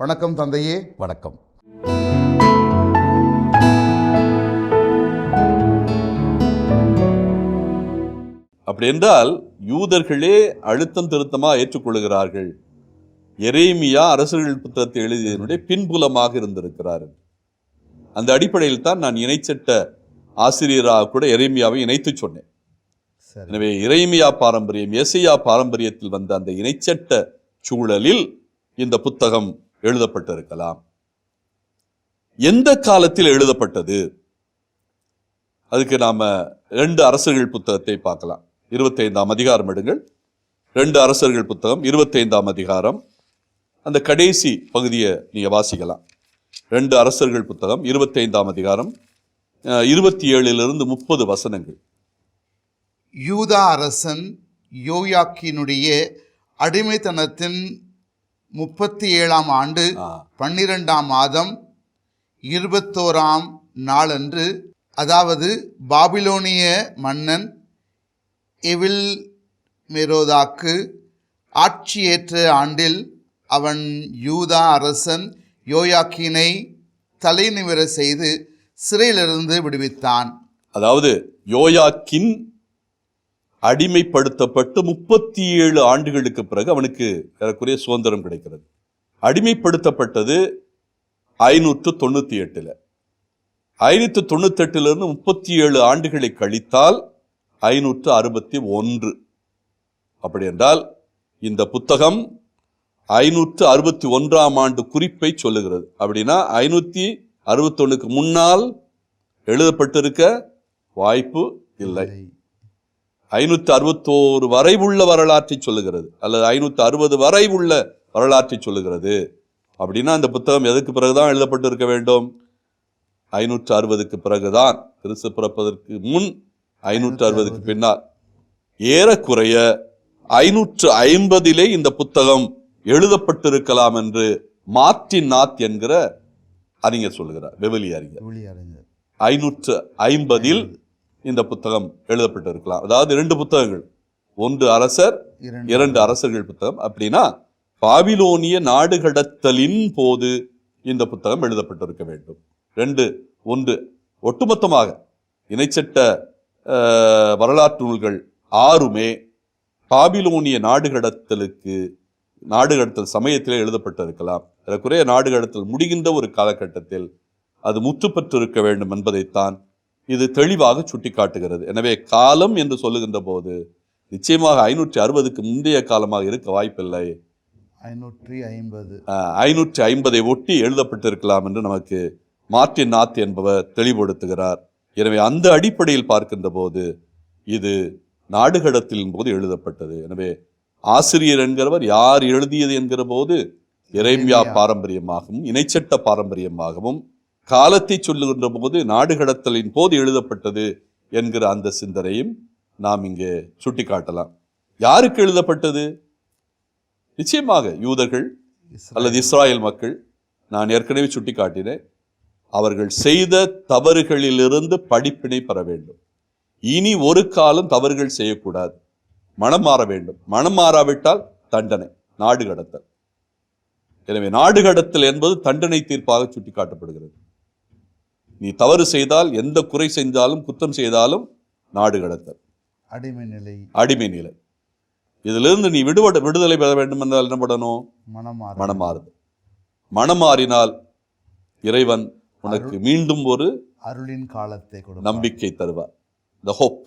வணக்கம் தந்தையே வணக்கம். அப்படி என்றால் யூதர்களே அழுத்தம் திருத்தமா ஏற்றுக்கொள்கிறார்கள் எரேமியா அரசர்கள் புத்தகத்தை எழுதியதனுடைய பின்புலமாக இருந்திருக்கிறார் அந்த அடிப்படையில் தான் நான் இணைச்சட்ட ஆசிரியராக கூட எரேமியாவை இணைத்து சொன்னேன். எனவே இறைமியா பாரம்பரியம் எசையா பாரம்பரியத்தில் வந்த அந்த இணைச்சட்ட சூழலில் இந்த புத்தகம் எழுதப்பட்டிருக்கலாம். எந்த காலத்தில் எழுதப்பட்டது? அதுக்கு நாம ரெண்டு அரசர்கள் புத்தகத்தை பார்க்கலாம். இருபத்தைந்தாம் அதிகாரம் எடுங்கள். ரெண்டு அரசர்கள் புத்தகம் இருபத்தைந்தாம் அதிகாரம். அந்த கடைசி பகுதியை நீங்க வாசிக்கலாம். ரெண்டு அரசர்கள் புத்தகம் இருபத்தைந்தாம் அதிகாரம். இருபத்தி ஏழிலிருந்து முப்பது வசனங்கள். யூதா அரசன் யோயாக்கினுடைய அடிமைத்தனத்தின் முப்பத்தி ஏழாம் ஆண்டு. பன்னிரெண்டாம் மாதம் இருபத்தோராம் நாளன்று அதாவது பாபிலோனிய மன்னன் எவில் மெரோதாக்கு ஆட்சியேற்ற ஆண்டில் அவன் யூதா அரசன் யோயாக்கினை தலைநிமிர செய்து சிறையிலிருந்து விடுவித்தான் அதாவது யோயாக்கின் அடிமைப்படுத்தப்பட்டு முப்பத்தி ஏழு ஆண்டுகளுக்கு பிறகு அவனுக்கு ஏறக்குறைய சுதந்திரம் கிடைக்கிறது. அடிமைப்படுத்தப்பட்டது ஐநூற்று தொண்ணூற்றி எட்டில் ஐநூற்று தொண்ணூத்தெட்டிலிருந்து முப்பத்தி ஏழு ஆண்டுகளை கழித்தால் ஐநூற்று அறுபத்தி ஒன்று அப்படி என்றால் இந்த புத்தகம் ஐநூற்று அறுபத்தி ஒன்றாம் ஆண்டு குறிப்பை சொல்லுகிறது. அப்படின்னா ஐநூற்றி அறுபத்தொன்னுக்கு முன்னால் எழுதப்பட்டிருக்க வாய்ப்பு இல்லை. ஐநூத்தி அறுபத்தோரு வரை உள்ள வரலாற்றை சொல்லுகிறது. அல்லது ஐநூத்தி அறுபது வரை உள்ள வரலாற்றை சொல்லுகிறது. அப்படின்னா அந்த புத்தகம் எதுக்கு பிறகுதான் எழுதப்பட்டிருக்க வேண்டும்? ஐநூற்று அறுபதுக்கு பிறகுதான். கிறிஸ்து பிறப்பதற்கு முன் ஐநூற்று அறுபதுக்கு பின்னால். ஏறக்குறைய ஐநூற்று ஐம்பதிலே இந்த புத்தகம் எழுதப்பட்டிருக்கலாம் என்று மார்ட்டின் நாத் என்கிற அறிஞர் சொல்லுகிறார். வெவிலி அறிஞர். ஐநூற்று ஐம்பதில் இந்த புத்தகம் எழுதப்பட்டிருக்கலாம். அதாவது இரண்டு புத்தகங்கள். ஒன்று அரசர் இரண்டு அரசர்கள் புத்தகம். அப்படின்னா பாபிலோனிய நாடு கடத்தலின் போது இந்த புத்தகம் எழுதப்பட்டிருக்க வேண்டும். ரெண்டு ஒன்று ஒட்டுமொத்தமாக இணைச்சட்ட வரலாற்று நூல்கள் ஆறுமே பாபிலோனிய நாடு கடத்தலுக்கு நாடு கடத்தல் சமயத்திலே எழுதப்பட்டிருக்கலாம். ஏறக்குறைய நாடு கடத்தல் முடிகின்ற ஒரு காலகட்டத்தில் அது முற்று பெற்றிருக்க வேண்டும் என்பதைத்தான் இது தெளிவாக சுட்டிக்காட்டுகிறது. எனவே காலம் என்று சொல்லுகின்ற போது நிச்சயமாக ஐநூற்றி அறுபதுக்கு முந்தைய காலமாக இருக்க வாய்ப்பில்லை. ஐநூற்றி ஐம்பது. ஐநூற்றி ஐம்பதை ஒட்டி எழுதப்பட்டிருக்கலாம் என்று நமக்கு மார்ட்டின் நாத் என்பவர் தெளிவுபடுத்துகிறார். எனவே அந்த அடிப்படையில் பார்க்கின்ற போது இது நாடுகடத்தின் போது எழுதப்பட்டது. எனவே ஆசிரியர் என்கிறவர் யார் எழுதியது என்கிற போது இறைமியா பாரம்பரியமாகவும் இணைச்சட்ட பாரம்பரியமாகவும் காலத்தை சொல்லுகின்ற போது நாடுகடத்தலின் போது எழுதப்பட்டது என்கிற அந்த சிந்தனையும் நாம் இங்கே சுட்டிக்காட்டலாம். யாருக்கு எழுதப்பட்டது? நிச்சயமாக யூதர்கள் அல்லது இஸ்ராயேல் மக்கள். நான் ஏற்கனவே சுட்டிக்காட்டினேன். அவர்கள் செய்த தவறுகளிலிருந்து படிப்பினை பெற வேண்டும். இனி ஒரு காலம் தவறுகள் செய்யக்கூடாது. மனம் மாற வேண்டும். மனம் மாறாவிட்டால் தண்டனை நாடு கடத்தல் எனவே நாடு கடத்தல் என்பது தண்டனை தீர்ப்பாக சுட்டிக்காட்டப்படுகிறது. நீ தவறு செய்தால் எந்த குறை செய்தாலும் குற்றம் செய்தாலும் நாடு கடத்தல். அடிமை நிலை. அடிமை நிலை. இதிலிருந்து நீ விடுபட விடுதலை பெற வேண்டும் என்றால் என்ன பண்ணணும் மனமாறு. மனமாறுது மனமாறினால் இறைவன் உனக்கு மீண்டும் ஒரு அருளின் காலத்தை நம்பிக்கை தருவார். த ஹோப்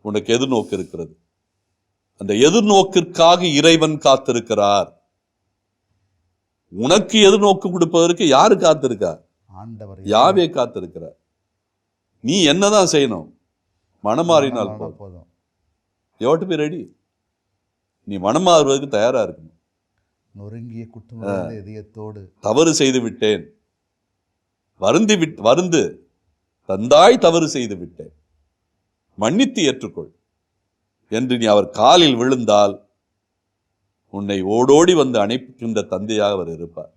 உனக்கு எதிர்நோக்கு இருக்கிறது. அந்த எதிர்நோக்கிற்காக இறைவன் காத்திருக்கிறார். உனக்கு எதிர்நோக்கு கொடுப்பதற்கு யாரு காத்திருக்கா? ஆண்டவர் யாவே காத்திருக்கிறார். நீ என்னதான் செய்யணும்? மனமாறினால் போதும். எவட்டு போய் ரெடி. நீ மனமாறுவதற்கு தயாரா இருக்கணும் நொறுங்கிய இதயத்தோடு தவறு செய்து விட்டேன். வருந்தி விட் வருந்து தந்தாய் தவறு செய்து விட்டேன். மன்னித்து ஏற்றுக்கொள். என்று நீ அவர் காலில் விழுந்தால் உன்னை ஓடோடி வந்து அணைக்கின்ற தந்தையாக அவர் இருப்பார்.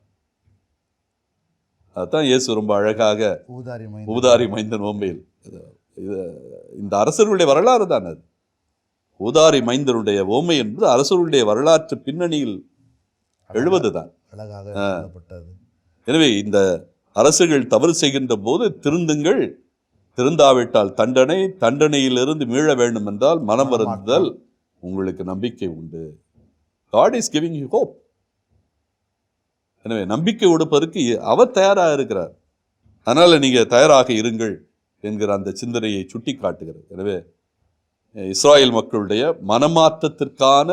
அதான் இயேசு ரொம்ப அழகாக ஊதாரி மைந்தன் இது- இது- இந்த அரசர்களுடைய வரலாறு தான் அது. ஊதாரி மைந்தனுடைய ஓமை என்பது அரசர்களுடைய வரலாற்று பின்னணியில் எழுவதுதான். அழகாக சொல்லப்பட்டது எனவே இந்த அரசுகள் தவறு செய்கின்ற போது திருந்துங்கள். திருந்தாவிட்டால் தண்டனை தண்டனையிலிருந்து மீள வேண்டும் என்றால் மனம் வருந்துதல். உங்களுக்கு நம்பிக்கை உண்டு. God is giving you hope எனவே நம்பிக்கை உடுப்பதற்கு அவர் தயாராக இருக்கிறார். அதனால நீங்க தயாராக இருங்கள் என்கிற அந்த சிந்தனையை சுட்டி காட்டுகிறது எனவே இஸ்ராயல் மக்களுடைய மனமாற்றத்திற்கான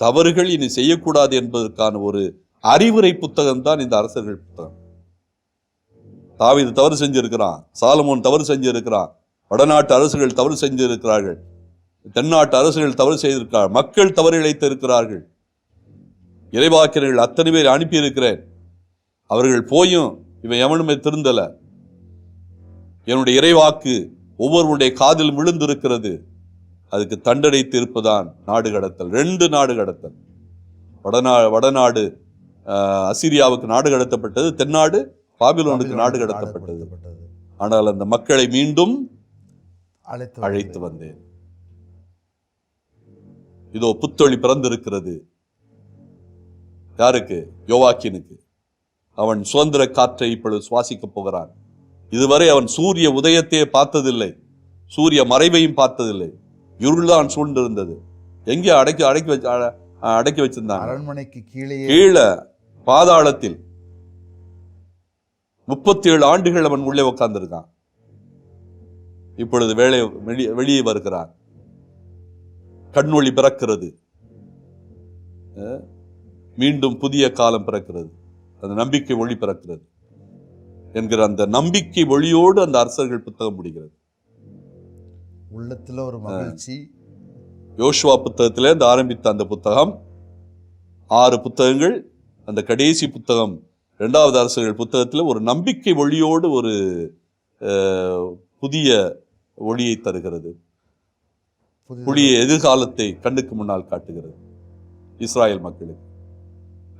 தவறுகள் இனி செய்யக்கூடாது என்பதற்கான ஒரு அறிவுரை புத்தகம் தான் இந்த அரசர்கள் புத்தகம். தாவீது தவறு செஞ்சிருக்கிறான் சாலமோன் தவறு செஞ்சிருக்கிறான் வடநாட்டு அரசுகள் தவறு செஞ்சிருக்கிறார்கள் தென்னாட்டு அரசுகள் தவறு செய்திருக்கிறார்கள் மக்கள் தவறு இழைத்திருக்கிறார்கள் இறைவாக்கினர்கள் அத்தனை பேர் அனுப்பியிருக்கிறேன். அவர்கள் போயும் இவன் எவனுமே திருந்தல. என்னுடைய இறைவாக்கு ஒவ்வொருவருடைய காதில் விழுந்திருக்கிறது. அதுக்கு தண்டனை தீர்ப்புதான் நாடு கடத்தல். ரெண்டு நாடு கடத்தல். வடநா வடநாடு அசிரியாவுக்கு நாடு கடத்தப்பட்டது தென்னாடு பாபிலோனுக்கு நாடு கடத்தப்பட்டது. ஆனால் அந்த மக்களை மீண்டும் அழைத்து அழைத்து வந்தேன். இதோ புத்தொழி பிறந்திருக்கிறது. யாருக்கு? யோவாக்கினுக்கு அவன் சுதந்திர காற்றை இப்பொழுது சுவாசிக்கப் போகிறான். இதுவரை அவன் சூரிய உதயத்தையே பார்த்ததில்லை. சூரிய மறைவையும் பார்த்ததில்லை. இருள்தான் சூழ்ந்திருந்தது. எங்கே அடக்கி அடக்கி வச்சு அடக்கி வச்சிருந்தாங்க அரண்மனைக்கு கீழேயே கீழே பாதாளத்தில். முப்பத்தி ஏழு ஆண்டுகள் அவன் உள்ளே உட்கார்ந்திருக்கான் இப்பொழுது வேலை வெளியே- வெளியே வருகிறான். கண்ணொளி பிறக்கிறது. மீண்டும் புதிய காலம் பிறக்கிறது. அந்த நம்பிக்கை ஒளி பிறக்கிறது. என்கிற அந்த நம்பிக்கை ஒளியோடு அந்த அரசர்கள் புத்தகம் முடிகிறது உள்ளத்துல ஒரு மகிழ்ச்சி. யோசுவா புத்தகத்திலேருந்து ஆரம்பித்த அந்த புத்தகம் ஆறு புத்தகங்கள் அந்த கடைசி புத்தகம் இரண்டாவது அரசுகள் புத்தகத்தில் ஒரு நம்பிக்கை ஒளியோடு ஒரு புதிய ஒளியை தருகிறது. புதிய எதிர்காலத்தை கண்ணுக்கு முன்னால் காட்டுகிறது. இஸ்ராயேல் மக்களுக்கு.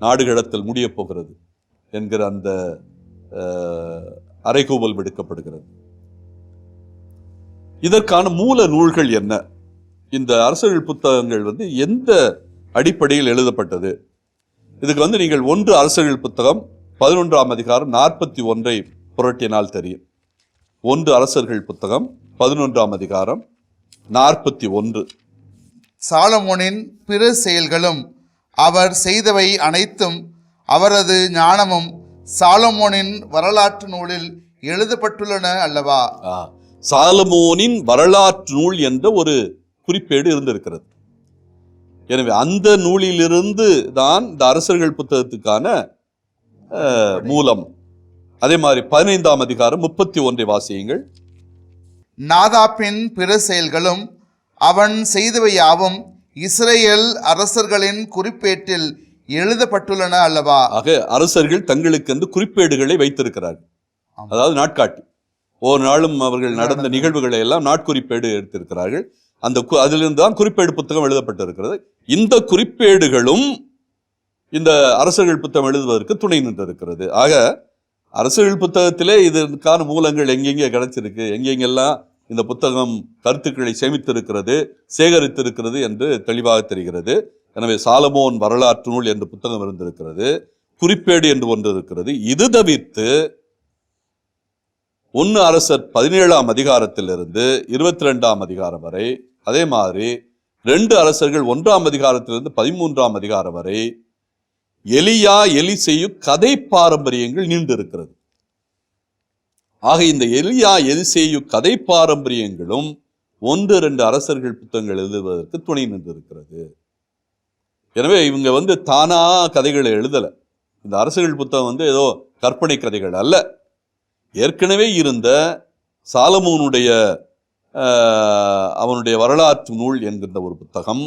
நாடுகடத்தல் முடியப் போகிறது என்கிற அந்த அறைகூவல் விடுக்கப்படுகிறது. இதற்கான மூல நூல்கள் என்ன? இந்த அரசர்கள் புத்தகங்கள் வந்து எந்த அடிப்படையில் எழுதப்பட்டது? இதுக்கு வந்து நீங்கள் ஒன்று அரசர்கள் புத்தகம் பதினொன்றாம் அதிகாரம் நாற்பத்தி ஒன்றை புரட்டினால் தெரியும். ஒன்று அரசர்கள் புத்தகம் பதினொன்றாம் அதிகாரம் நாற்பத்தி ஒன்று. சாலமோனின் பிற செயல்களும் அவர் செய்தவை அனைத்தும் அவரது ஞானமும் சாலமோனின் வரலாற்று நூலில் எழுதப்பட்டுள்ளன அல்லவா? சாலமோனின் வரலாற்று நூல் என்ற ஒரு குறிப்பேடு இருந்திருக்கிறது. எனவே அந்த நூலிலிருந்து தான் இந்த அரசர்கள் புத்தகத்துக்கான மூலம் அதே மாதிரி பதினைந்தாம் அதிகாரம் முப்பத்தி ஒன்றை வாசியுங்கள். நாதாப்பின் பிற செயல்களும் அவன் செய்தவை யாவும் இஸ்ரேல் அரசர்களின் குறிப்பேட்டில் எழுதப்பட்டுள்ளன அல்லவா? ஆக அரசர்கள் தங்களுக்கென்று குறிப்பேடுகளை வைத்திருக்கிறார்கள். அதாவது நாட்காட்டி. ஒவ்வொரு நாளும் அவர்கள் நடந்த நிகழ்வுகளை எல்லாம் நாட்குறிப்பேடு எடுத்திருக்கிறார்கள். அந்த அதிலிருந்து தான் குறிப்பேடு புத்தகம் எழுதப்பட்டிருக்கிறது. இந்த குறிப்பேடுகளும் இந்த அரசர்கள் புத்தகம் எழுதுவதற்கு துணை நின்றிருக்கிறது. ஆக அரசர்கள் புத்தகத்திலே இதற்கான மூலங்கள் எங்கெங்கே கிடைச்சிருக்கு எங்கெங்கெல்லாம் இந்த புத்தகம் கருத்துக்களை சேமித்திருக்கிறது சேகரித்திருக்கிறது என்று தெளிவாக தெரிகிறது. எனவே சாலமோன் வரலாற்று நூல் என்ற புத்தகம் இருந்திருக்கிறது. குறிப்பேடு என்று ஒன்று இருக்கிறது. இது தவிர்த்து ஒன்று அரசர் பதினேழாம் அதிகாரத்திலிருந்து இருபத்தி ரெண்டாம் அதிகாரம் வரை அதே மாதிரி ரெண்டு அரசர்கள் ஒன்றாம் அதிகாரத்திலிருந்து பதிமூன்றாம் அதிகாரம் வரை எலியா எலி செய்யும் கதை பாரம்பரியங்கள் நீண்டு இருக்கிறது ஆக இந்த எலியா எலிசேயு கதை பாரம்பரியங்களும் ஒன்று ரெண்டு அரசர்கள் புத்தகங்கள் எழுதுவதற்கு துணை நின்றிருக்கிறது. எனவே இவங்க வந்து தானா கதைகளை எழுதல. இந்த அரசர்கள் புத்தகம் வந்து ஏதோ கற்பனை கதைகள் அல்ல. ஏற்கனவே இருந்த சாலமோனுடைய அவனுடைய வரலாற்று நூல் என்கின்ற ஒரு புத்தகம்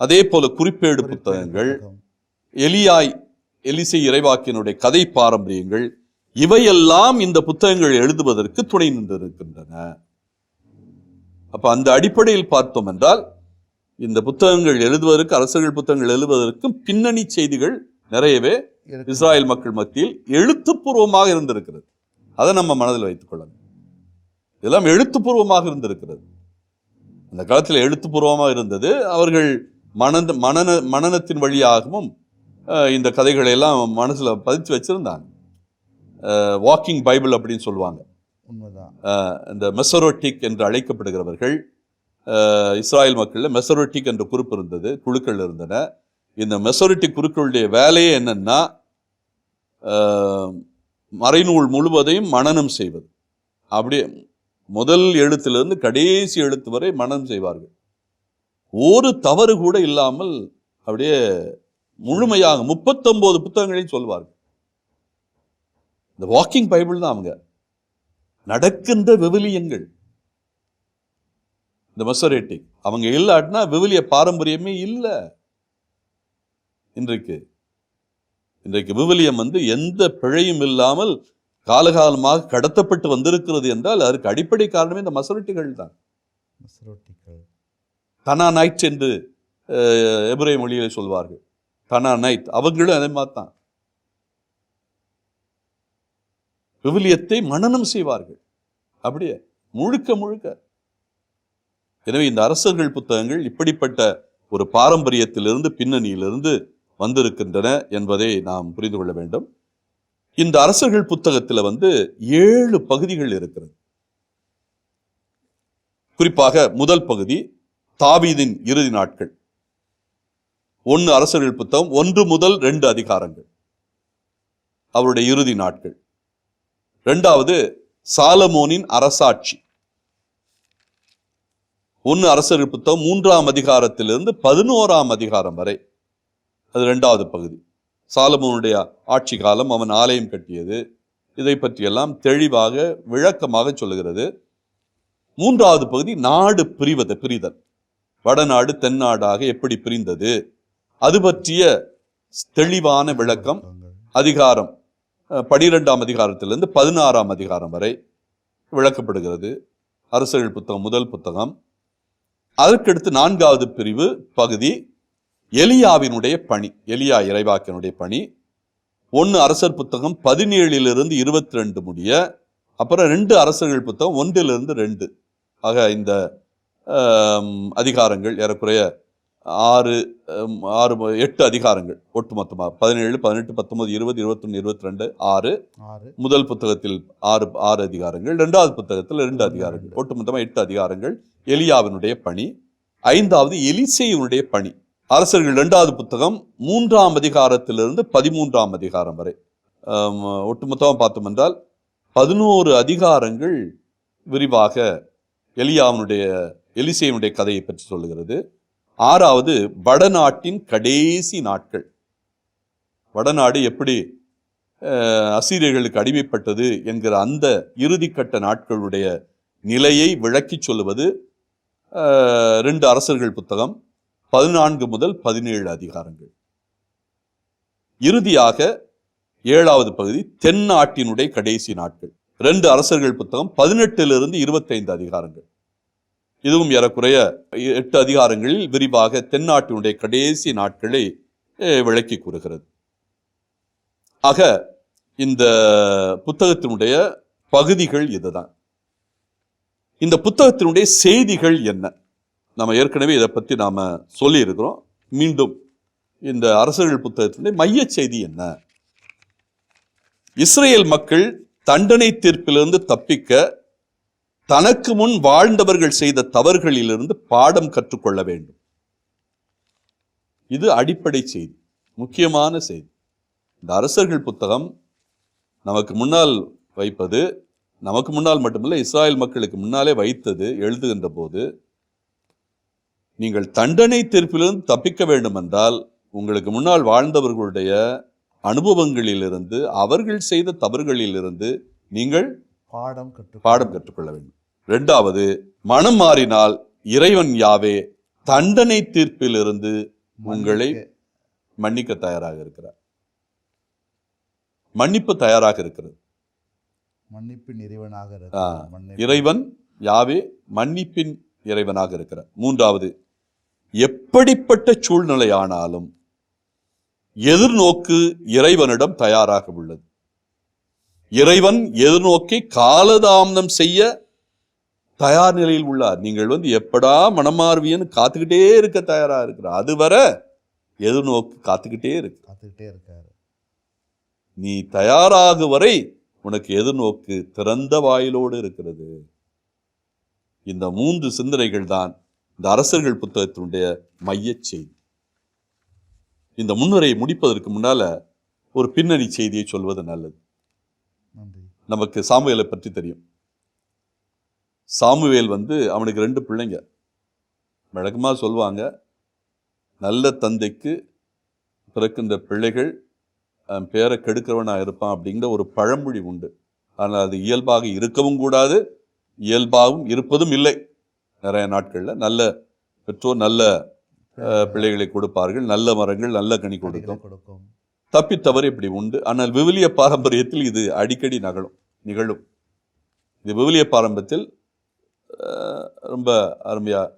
அதே போல குறிப்பேடு புத்தகங்கள் எலியாய் எலிசை இறைவாக்கினுடைய கதை பாரம்பரியங்கள் இவையெல்லாம் இந்த புத்தகங்கள் எழுதுவதற்கு துணை நின்றிருக்கின்றன. அப்ப அந்த அடிப்படையில் பார்த்தோம் என்றால் இந்த புத்தகங்கள் எழுதுவதற்கு அரசர்கள் புத்தகங்கள் எழுதுவதற்கும் பின்னணி செய்திகள் நிறையவே. இஸ்ராயல் மக்கள் மத்தியில் எழுத்துப்பூர்வமாக இருந்திருக்கிறது. அதை நம்ம மனதில் வைத்துக் கொள்ளணும். இதெல்லாம் எழுத்துப்பூர்வமாக இருந்திருக்கிறது. அந்த காலத்தில் எழுத்துப்பூர்வமாக இருந்தது. அவர்கள் மனத மனன மனனத்தின் வழியாகவும் இந்த கதைகளை எல்லாம் மனசுல பதிச்சு வச்சிருந்தாங்க. வாக்கிங் பைபிள் அப்படின்னு சொல்லுவாங்க. உண்மைதான். இந்த மெசரோட்டிக் என்று அழைக்கப்படுகிறவர்கள் இஸ்ராயல் மக்களில் மெசரோட்டிக் என்ற குரூப் இருந்தது குழுக்கள் இருந்தன. இந்த மெசோரிட்டிக் குழுக்களுடைய வேலையே என்னன்னா மறைநூல் முழுவதையும் மனனம் செய்வது. அப்படியே முதல் எழுத்திலிருந்து கடைசி எழுத்து வரை மனனம் செய்வார்கள். ஒரு தவறு கூட இல்லாமல் அப்படியே முழுமையாக முப்பத்தொன்பது புத்தகங்களையும் சொல்வார்கள். இந்த வாக்கிங் பைபிள் தான் அவங்க. நடக்கின்ற விவிலியங்கள். இந்த மெசரேட்டிக் அவங்க இல்லாட்டினா விவிலிய பாரம்பரியமே இல்லை. இன்றைக்கு. இன்றைக்கு விவிலியம் வந்து எந்த பிழையும் இல்லாமல் காலகாலமாக கடத்தப்பட்டு வந்திருக்கிறது என்றால் அதற்கு அடிப்படை காரணமே இந்த மசரட்டிகள் தான். தனா நைட் என்று அஹ், எபிரேய மொழியில் சொல்வார்கள். தனா நைட் அவங்களும் அதே மாதிரி தான் விவிலியத்தை மனனம் செய்வார்கள். அப்படியே முழுக்க முழுக்க. எனவே இந்த அரசர்கள் புத்தகங்கள் இப்படிப்பட்ட ஒரு பாரம்பரியத்திலிருந்து பின்னணியிலிருந்து வந்திருக்கின்றன என்பதை நாம் புரிந்து கொள்ள வேண்டும். இந்த அரசர்கள் புத்தகத்தில் வந்து ஏழு பகுதிகள் இருக்கிறது. குறிப்பாக முதல் பகுதி தாவீதின் இறுதி நாட்கள். ஒன்று அரசர்கள் புத்தகம் ஒன்று முதல் ரெண்டு அதிகாரங்கள். அவருடைய இறுதி நாட்கள். ரெண்டாவது சாலமோனின் அரசாட்சி. ஒன்று அரசர் புத்தகம் மூன்றாம் அதிகாரத்திலிருந்து பதினோராம் அதிகாரம் வரை. அது ரெண்டாவது பகுதி. சாலமோனுடைய ஆட்சி காலம் அவன் ஆலயம் கட்டியது. இதை பற்றியெல்லாம் தெளிவாக விளக்கமாக சொல்லுகிறது. மூன்றாவது பகுதி நாடு பிரிவது பிரிதல். வடநாடு தென்னாடாக எப்படி பிரிந்தது? அது பற்றிய தெளிவான விளக்கம் அதிகாரம் பனிரெண்டாம் அதிகாரத்திலிருந்து பதினாறாம் அதிகாரம் வரை விளக்கப்படுகிறது. அரசர்கள் புத்தகம் முதல் புத்தகம். அதற்கடுத்து நான்காவது பிரிவு பகுதி எலியாவினுடைய பணி எலியா இறைவாக்கினுடைய பணி. ஒன்று அரசர் புத்தகம் பதினேழிலிருந்து இருபத்தி ரெண்டு முடிய அப்புறம் ரெண்டு அரசர்கள் புத்தகம் ஒன்றிலிருந்து ரெண்டு. ஆக இந்த அதிகாரங்கள் ஏறக்குறைய ஆறு ஆறு எட்டு அதிகாரங்கள் ஒட்டுமொத்தமாக பதினேழு பதினெட்டு பத்தொன்பது இருபது இருபத்தொன்று இருபத்தி ரெண்டு ஆறு. முதல் புத்தகத்தில் ஆறு ஆறு அதிகாரங்கள் இரண்டாவது புத்தகத்தில் ரெண்டு அதிகாரங்கள் ஒட்டுமொத்தமாக எட்டு அதிகாரங்கள். எலியாவினுடைய பணி ஐந்தாவது எலிசேயுனுடைய பணி. அரசர்கள் இரண்டாவது புத்தகம் மூன்றாம் அதிகாரத்திலிருந்து பதிமூன்றாம் அதிகாரம் வரை. ஒட்டுமொத்தமாக பார்த்தோம் என்றால் பதினோரு அதிகாரங்கள் விரிவாக எலியாவினுடைய எலிசேயுனுடைய கதையை பற்றி சொல்லுகிறது. ஆறாவது வடநாட்டின் கடைசி நாட்கள். வடநாடு எப்படி அசிரியர்களுக்கு அசீரியர்களுக்கு அடிமைப்பட்டது என்கிற அந்த இறுதிக்கட்ட நாட்களுடைய நிலையை விளக்கிச் சொல்லுவது ரெண்டு அரசர்கள் புத்தகம் பதினான்கு முதல் பதினேழு அதிகாரங்கள். இறுதியாக ஏழாவது பகுதி தென்னாட்டினுடைய கடைசி நாட்கள். ரெண்டு அரசர்கள் புத்தகம் பதினெட்டிலிருந்து இருபத்தைந்து அதிகாரங்கள். இதுவும் ஏறக்குறைய எட்டு அதிகாரங்களில் விரிவாக தென்னாட்டினுடைய கடைசி நாட்களை விளக்கி கூறுகிறது. ஆக இந்த புத்தகத்தினுடைய பகுதிகள் இதுதான். இந்த புத்தகத்தினுடைய செய்திகள் என்ன? நம்ம ஏற்கனவே இதை பற்றி நாம் சொல்லியிருக்கிறோம். மீண்டும் இந்த அரசர்கள் புத்தகத்தினுடைய மைய செய்தி என்ன? இஸ்ரேல் மக்கள் தண்டனை தீர்ப்பிலிருந்து தப்பிக்க தனக்கு முன் வாழ்ந்தவர்கள் செய்த தவறுகளிலிருந்து பாடம் கற்றுக்கொள்ள வேண்டும். இது அடிப்படை செய்தி முக்கியமான செய்தி. இந்த அரசர்கள் புத்தகம் நமக்கு முன்னால் வைப்பது நமக்கு முன்னால் மட்டுமல்ல இஸ்ராயல் மக்களுக்கு முன்னாலே வைத்தது எழுதுகின்ற போது நீங்கள் தண்டனை தீர்ப்பிலிருந்து தப்பிக்க வேண்டுமென்றால் உங்களுக்கு முன்னால் வாழ்ந்தவர்களுடைய அனுபவங்களிலிருந்து அவர்கள் செய்த தவறுகளிலிருந்து நீங்கள் பாடம் கற்று பாடம் கற்றுக்கொள்ள வேண்டும். இரண்டாவது மனம் மாறினால் இறைவன் யாவே தண்டனை தீர்ப்பிலிருந்து உங்களை மன்னிக்க. தயாராக இருக்கிறார். மன்னிப்பு தயாராக இருக்கிறது. மன்னிப்பின் இறைவனாக இறைவன் யாவே மன்னிப்பின் இறைவனாக இருக்கிறார். மூன்றாவது எப்படிப்பட்ட சூழ்நிலையானாலும் எதிர்நோக்கு இறைவனிடம் தயாராக உள்ளது. இறைவன் எதிர்நோக்கி காலதாமதம் செய்ய தயார் நிலையில் உள்ளார். நீங்கள் வந்து எப்படா மனமார்வியன்னு காத்துக்கிட்டே இருக்க தயாரா இருக்கிறார். அதுவரை எதிர்நோக்கு காத்துக்கிட்டே இருக்கு. காத்துக்கிட்டே இருக்காரு. நீ தயாராகு வரை உனக்கு எதிர்நோக்கு திறந்த வாயிலோடு இருக்கிறது. இந்த மூன்று சிந்தனைகள் தான் இந்த அரசர்கள் புத்தகத்தினுடைய மையச் செய்தி இந்த முன்னுரையை முடிப்பதற்கு முன்னால ஒரு பின்னணி செய்தியை சொல்வது நல்லது. நன்றி. நமக்கு சாமுவேலை பற்றி தெரியும். சாமுவேல் வந்து அவனுக்கு ரெண்டு பிள்ளைங்க. வழக்கமாக சொல்லுவாங்க நல்ல தந்தைக்கு பிறக்கின்ற பிள்ளைகள் பேரை கெடுக்கிறவனா இருப்பான் அப்படிங்கிற ஒரு பழமொழி உண்டு. ஆனால் அது இயல்பாக இருக்கவும் கூடாது இயல்பாகவும் இருப்பதும் இல்லை. நிறைய நாட்களில் நல்ல பெற்றோர் நல்ல பிள்ளைகளை கொடுப்பார்கள் நல்ல மரங்கள் நல்ல கனி கொடுக்கும். கொடுக்கும். தப்பித்தவறு இப்படி உண்டு. ஆனால் விவிலிய பாரம்பரியத்தில் இது அடிக்கடி நகழும் நிகழும். இது விவிலிய பாரம்பரியத்தில் ரொம்ப அருமையாக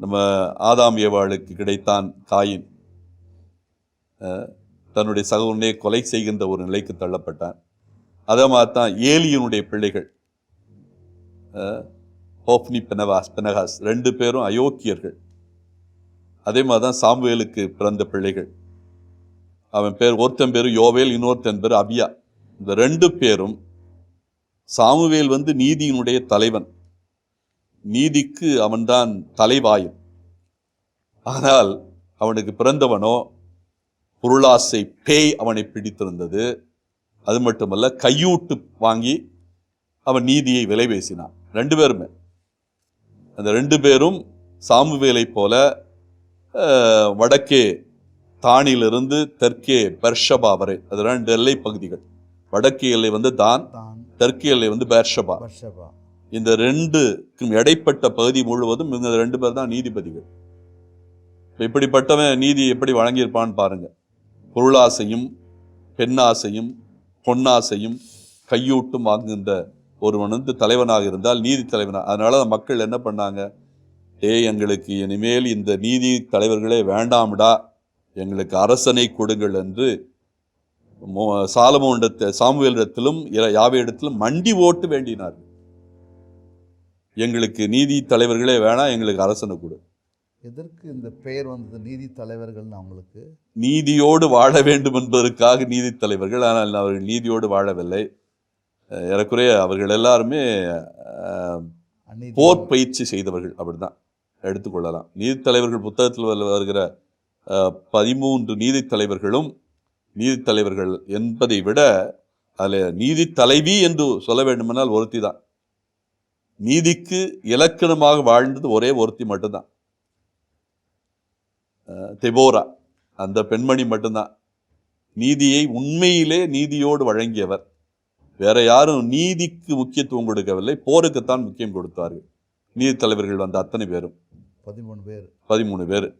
நம்ம ஆதாம் ஏவாளுக்கு கிடைத்தான் காயின். தன்னுடைய சகோதரனே கொலை செய்கின்ற ஒரு நிலைக்கு தள்ளப்பட்டான். அதே மாதிரி தான் ஏலியனுடைய பிள்ளைகள். ஹோப்னி பெனவாஸ் பெனகாஸ் ரெண்டு பேரும் அயோக்கியர்கள். அதே மாதிரி தான் சாமுவேலுக்கு பிறந்த பிள்ளைகள். அவன் பேர் ஒருத்தன் பேர் யோவேல் இன்னொருத்தன் பேர் அபியா. இந்த ரெண்டு பேரும் சாமுவேல் வந்து நீதியினுடைய தலைவன். நீதிக்கு அவன்தான் தலைவாயன் ஆனால் அவனுக்கு பிறந்தவனோ பொருளாசை பேய் அவனை பிடித்திருந்தது. அது மட்டுமல்ல கையூட்டு வாங்கி அவன் நீதியை விலை பேசினான் ரெண்டு பேருமே. அந்த ரெண்டு பேரும் சாமுவேலைப் போல வடக்கே தானிலிருந்து தெற்கே பெர்ஷபா வரை அது ரெண்டு எல்லை பகுதிகள். வடக்கு எல்லை வந்து தான் தெற்கு எல்லை வந்து பெர்ஷபா. இந்த ரெண்டுக்கும் இடைப்பட்ட பகுதி முழுவதும் இந்த ரெண்டு பேர் தான் நீதிபதிகள். இப்படிப்பட்டவன் நீதி எப்படி வழங்கியிருப்பான்னு பாருங்க. பொருளாசையும் பெண்ணாசையும் பொன்னாசையும் கையூட்டும் வாங்குகின்ற ஒருவன் வந்து தலைவனாக இருந்தால் நீதி தலைவனாக அதனால மக்கள் என்ன பண்ணாங்க? ஏ எங்களுக்கு இனிமேல் இந்த நீதி தலைவர்களே வேண்டாம்டா. எங்களுக்கு அரசனை கொடுங்கள் என்று மோ- சாலமோனிடத்தை சாமுவேலிடத்திலும் யாவை யாவையிடத்திலும் மண்டி ஓட்டு வேண்டினார்கள். எங்களுக்கு நீதி தலைவர்களே வேணாம் எங்களுக்கு அரசனை கொடு. எதற்கு இந்த பெயர் வந்தது நீதி தலைவர்கள்னு அவங்களுக்கு நீதியோடு வாழ வேண்டும் என்பதற்காக நீதி தலைவர்கள் ஆனால் அவர்கள் நீதியோடு வாழவில்லை. ஏறக்குறைய அவர்கள் எல்லாருமே போர் பயிற்சி செய்தவர்கள் அப்படிதான் எடுத்துக்கொள்ளலாம் நீதி தலைவர்கள் புத்தகத்தில் வரு- வருகிற பதிமூன்று நீதி தலைவர்களும் நீதி தலைவர்கள் என்பதை விட அதில் நீதி தலைவி என்று சொல்ல வேண்டுமென்றால் ஒருத்தி தான் நீதிக்கு இலக்கணமாக வாழ்ந்தது ஒரே ஒருத்தி மட்டும்தான். தெபோரா அந்த பெண்மணி மட்டும்தான். நீதியை உண்மையிலே நீதியோடு வழங்கியவர். வேற யாரும் நீதிக்கு முக்கியத்துவம் கொடுக்கவில்லை. போருக்குத்தான் முக்கியம் கொடுத்தார்கள். நீதி தலைவர்கள் வந்த அத்தனை பேரும். பதிமூணு பேர். பதிமூணு பேர்.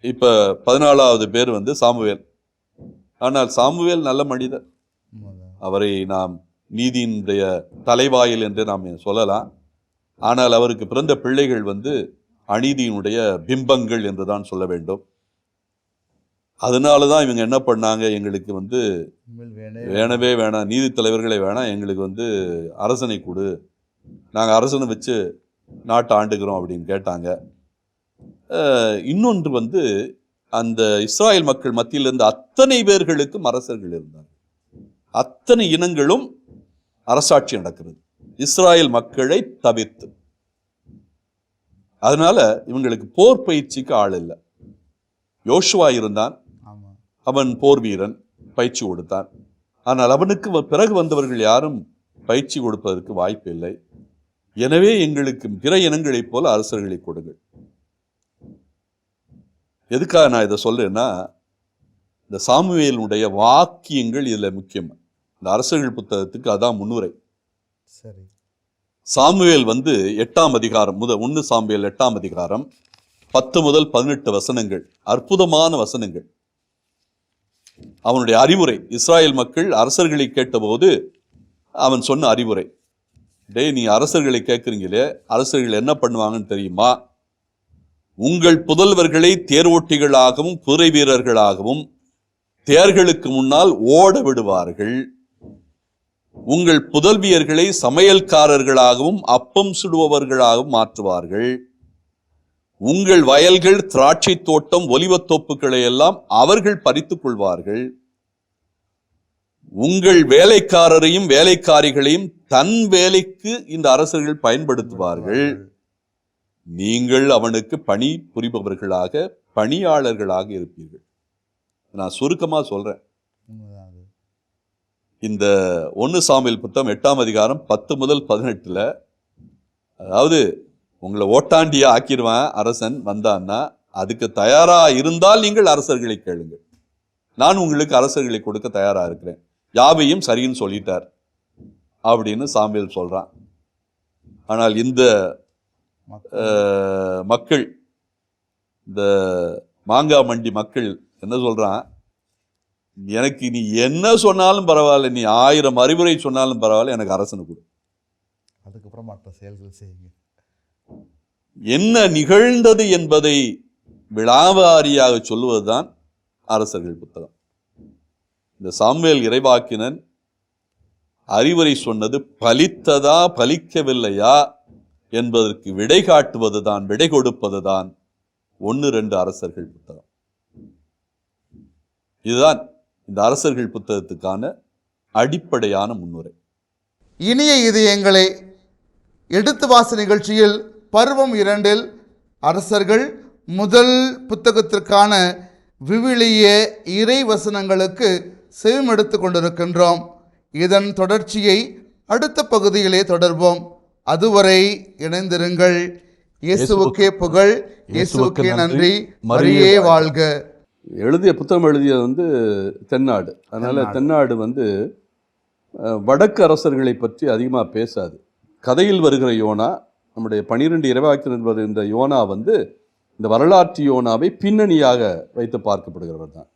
இப்ப பதினாலாவது பேர் வந்து சாமுவேல். ஆனால் சாமுவேல் நல்ல மனிதர். அவரை நாம் நீதியினுடைய தலைவாயில் என்று நாம் சொல்லலாம். ஆனால் அவருக்கு பிறந்த பிள்ளைகள் வந்து அநீதியினுடைய பிம்பங்கள் என்று தான் சொல்ல வேண்டும். அதனால தான் இவங்க என்ன பண்ணாங்க? எங்களுக்கு வந்து வேணவே வேணாம். நீதி தலைவர்களே வேணாம். எங்களுக்கு வந்து அரசனை கொடு. நாங்கள் அரசனை வச்சு நாட்டை ஆண்டுக்கிறோம் அப்படின்னு கேட்டாங்க. இன்னொன்று வந்து அந்த இஸ்ராயேல் மக்கள் மத்தியில் இருந்த அத்தனை பேர்களுக்கும் அரசர்கள் இருந்தாங்க அத்தனை இனங்களும் அரசாட்சி நடக்கிறது. இஸ்ராயேல் மக்களை தவிர்த்து. அதனால இவங்களுக்கு போர் பயிற்சிக்கு ஆள் இல்லை. யோசுவா இருந்தான். அவன் போர் வீரன் பயிற்சி கொடுத்தான். ஆனால் அவனுக்கு பிறகு வந்தவர்கள் யாரும் பயிற்சி கொடுப்பதற்கு வாய்ப்பு இல்லை. எனவே எங்களுக்கு பிற இனங்களைப் போல அரசர்களை கொடுங்கள். எதுக்காக நான் இதை சொல்றேன்னா இந்த சாமுவேலுடைய வாக்கியங்கள் இதுல முக்கியம். இந்த அரசர்கள் புத்தகத்துக்கு அதான் முன்னுரை. சரி. சாமுவேல் வந்து எட்டாம் அதிகாரம் முத ஒன்று சாமுவேல் எட்டாம் அதிகாரம் பத்து முதல் பதினெட்டு வசனங்கள் அற்புதமான வசனங்கள். அவனுடைய அறிவுரை இஸ்ராயேல் மக்கள் அரசர்களை கேட்டபோது அவன் சொன்ன அறிவுரை. டேய் நீ அரசர்களை கேட்குறீங்களே அரசர்கள் என்ன பண்ணுவாங்கன்னு தெரியுமா? உங்கள் புதல்வர்களை தேரோட்டிகளாகவும் குதிரை வீரர்களாகவும் தேர்களுக்கு முன்னால் ஓட விடுவார்கள். உங்கள் புதல்வியர்களை சமையல்காரர்களாகவும் அப்பம் சுடுபவர்களாகவும் மாற்றுவார்கள். உங்கள் வயல்கள் திராட்சை தோட்டம் ஒலிவத்தோப்புகளை எல்லாம் அவர்கள் பறித்துக் கொள்வார்கள். உங்கள் வேலைக்காரரையும் வேலைக்காரிகளையும் தன் வேலைக்கு இந்த அரசர்கள் பயன்படுத்துவார்கள். நீங்கள் அவனுக்கு பணி புரிபவர்களாக பணியாளர்களாக இருப்பீர்கள். நான் சுருக்கமா சொல்றேன். இந்த ஒன்று சாமியல் புத்தகம் எட்டாம் அதிகாரம் பத்து முதல் பதினெட்டுல அதாவது உங்களை ஓட்டாண்டியா ஆக்கிடுவான் அரசன் வந்தான்னா அதுக்கு தயாரா இருந்தால் நீங்கள் அரசர்களை கேளுங்கள். நான் உங்களுக்கு அரசர்களை கொடுக்க தயாரா இருக்கிறேன். யாவையும் சரின்னு சொல்லிட்டார் அப்படின்னு சாமியல் சொல்றான். ஆனால் இந்த மக்கள். இந்த மாங்காய் மண்டி மக்கள் என்ன சொல்றான்? எனக்கு நீ என்ன சொன்னாலும் பரவாயில்ல நீ ஆயிரம் அறிவுரை சொன்னாலும் பரவாயில்ல எனக்கு அரசனு கொடு. அதுக்கப்புறம் மற்ற செயல்கள் செய்யுங்க. என்ன நிகழ்ந்தது என்பதை விழாவாரியாக சொல்லுவதுதான் அரசர்கள் புத்தகம். இந்த சாமுவேல் இறைவாக்கினன் அறிவுரை சொன்னது பலித்ததா பலிக்கவில்லையா என்பதற்கு விடை காட்டுவதுதான் விடை கொடுப்பதுதான் ஒன்று ரெண்டு அரசர்கள் புத்தகம். இதுதான் இந்த அரசர்கள் புத்தகத்துக்கான அடிப்படையான முன்னுரை. இனிய இதயங்களே எடுத்து வாச நிகழ்ச்சியில் பருவம் இரண்டில் அரசர்கள் முதல் புத்தகத்திற்கான விவிலிய இறை வசனங்களுக்கு செவிமெடுத்து கொண்டிருக்கின்றோம். இதன் தொடர்ச்சியை அடுத்த பகுதியிலே தொடர்வோம். அதுவரை இணைந்திருங்கள். இயேசுவுக்கே புகழ் இயேசுவுக்கே நன்றி. மரியே வாழ்க. எழுதிய புத்தகம் எழுதியது வந்து தென்னாடு. அதனால தென்னாடு. வந்து வடக்கு அரசர்களை பற்றி அதிகமாக பேசாது. கதையில் வருகிற யோனா நம்முடைய பனிரெண்டு இறைவாக்கினர் வருகின்ற யோனா வந்து இந்த வரலாற்று யோனாவை பின்னணியாக வைத்து பார்க்கப்படுகிறவர் தான்.